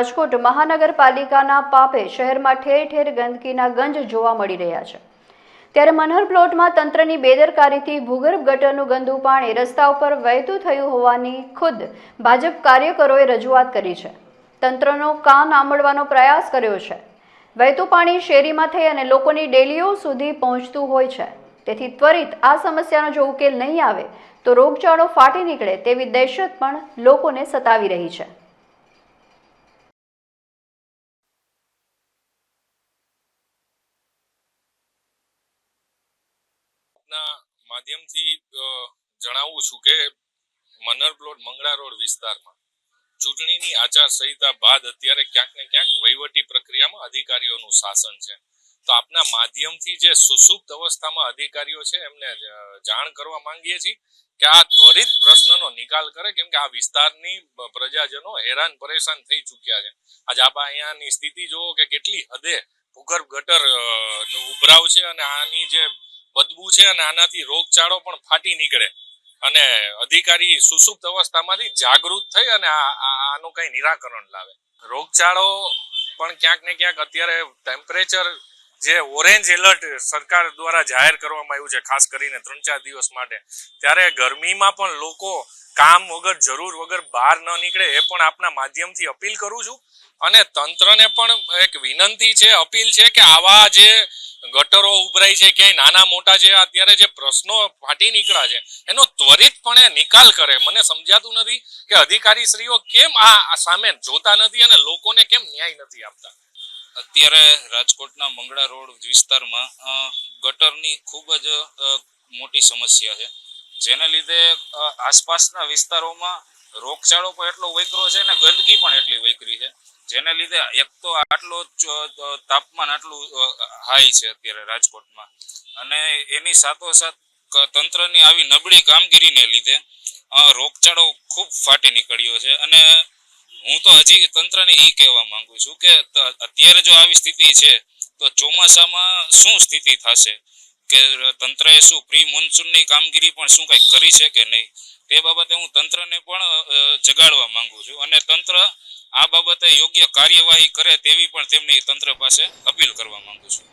રાજકોટ મહાનગરપાલિકાના પાપે શહેરમાં ઠેર ઠેર ગંદકીના ગંજ જોવા મળી રહ્યા છે. ત્યારે મનહર પ્લોટમાં તંત્રની બેદરકારીથી ભૂગર્ભ ગટરનું ગંદુ પાણી રસ્તા ઉપર વહેતું થયું હોવાની ખુદ ભાજપ કાર્યકરોએ રજૂઆત કરી છે. તંત્રનો કાન આંબળવાનો પ્રયાસ કર્યો છે. વહેતું પાણી શેરીમાં થઈ અને લોકોની ડેલીઓ સુધી પહોંચતું હોય છે. તેથી ત્વરિત આ સમસ્યાનો જો ઉકેલ નહીં આવે, તો રોગચાળો ફાટી નીકળે તેવી દહેશત પણ લોકોને સતાવી રહી છે. ના માધ્યમથી જણાવું છું કે મનર પ્લોટ મંગળા રોડ વિસ્તારમાં ચૂંટણીની આચારસંહિતા બાદ અત્યારે ક્યાંક ને ક્યાંક વહીવટી પ્રક્રિયામાં અધિકારીઓનું શાસન છે. તો આપના માધ્યમથી જે સુસુપ્ત અવસ્થામાં અધિકારીઓ છે, એમને જાણ કરવા માંગીએ છીએ કે આ ત્વરિત પ્રશ્નનો નિકાલ કરે, કેમ કે આ વિસ્તારની પ્રજાજનો હેરાન પરેશાન થઈ ચૂક્યા છે. આજે આપ અહીંયાની સ્થિતિ જુઓ કે કેટલી હદે ભૂગર્ભ ગટરનું ઉભરાવ છે અને આની જે બદબુ છે અને આનાથી રોગચાળો પણ ફાટી નીકળે. અને અધિકારી સુસુપ્ત અવસ્થામાંથી જાગૃત થઈ અને આનું કઈ નિરાકરણ લાવે. રોગચાળો પણ ક્યાંક ને ક્યાંક અત્યારે ટેમ્પરેચર જે ઓરેન્જ એલર્ટ સરકાર દ્વારા જાહેર કરવામાં આવ્યું છે, ખાસ કરીને ત્રણ ચાર દિવસ માટે, ત્યારે ગરમીમાં પણ લોકો કામ વગર, જરૂર વગર બહાર ન નીકળે એ પણ આપના માધ્યમથી અપીલ કરું છું. અને તંત્રને પણ એક વિનંતી છે, અપીલ છે કે આવા જે ગટરો ઉભરાય છે, ક્યાંય નાના મોટા જે અત્યારે જે પ્રશ્નો ફાટી નીકળ્યા છે, એનો ત્વરિતપણે નિકાલ કરે. મને સમજાતું નથી કે અધિકારી શ્રીઓ કેમ આ સામે જોતા નથી અને લોકોને કેમ ન્યાય નથી આપતા. અત્યારે રાજકોટના મંગળા રોડ વિસ્તારમાં ગટરની ખૂબ જ મોટી સમસ્યા છે. જેને લીધે આસપાસના વિસ્તારોમાં રોગચાળો પણ એટલો વૈકરો છે અને ગંદકી પણ એટલી વૈકરી છે. જેને લીધે એક તો આટલો તાપમાન આટલું હાઈ છે અત્યારે રાજકોટમાં. અને એની સાથોસાથ તંત્રની આવી નબળી કામગીરીને લીધે રોગચાળો ખૂબ ફાટી નીકળ્યો છે. અને હું તો હજી તંત્રને એ કહેવા માંગુ છું કે અત્યારે જો આવી સ્થિતિ છે, તો ચોમાસામાં શું સ્થિતિ થશે? કે તંત્રએ શું પ્રી મોન્સૂનની કામગીરી પણ શું કંઈક કરી છે કે નહીં? તે બાબતે હું તંત્રને પણ જગાડવા માંગુ છું. અને તંત્ર આ બાબતે યોગ્ય કાર્યવાહી કરે તેવી પણ તેમની તંત્ર પાસે અપીલ કરવા માંગુ છું.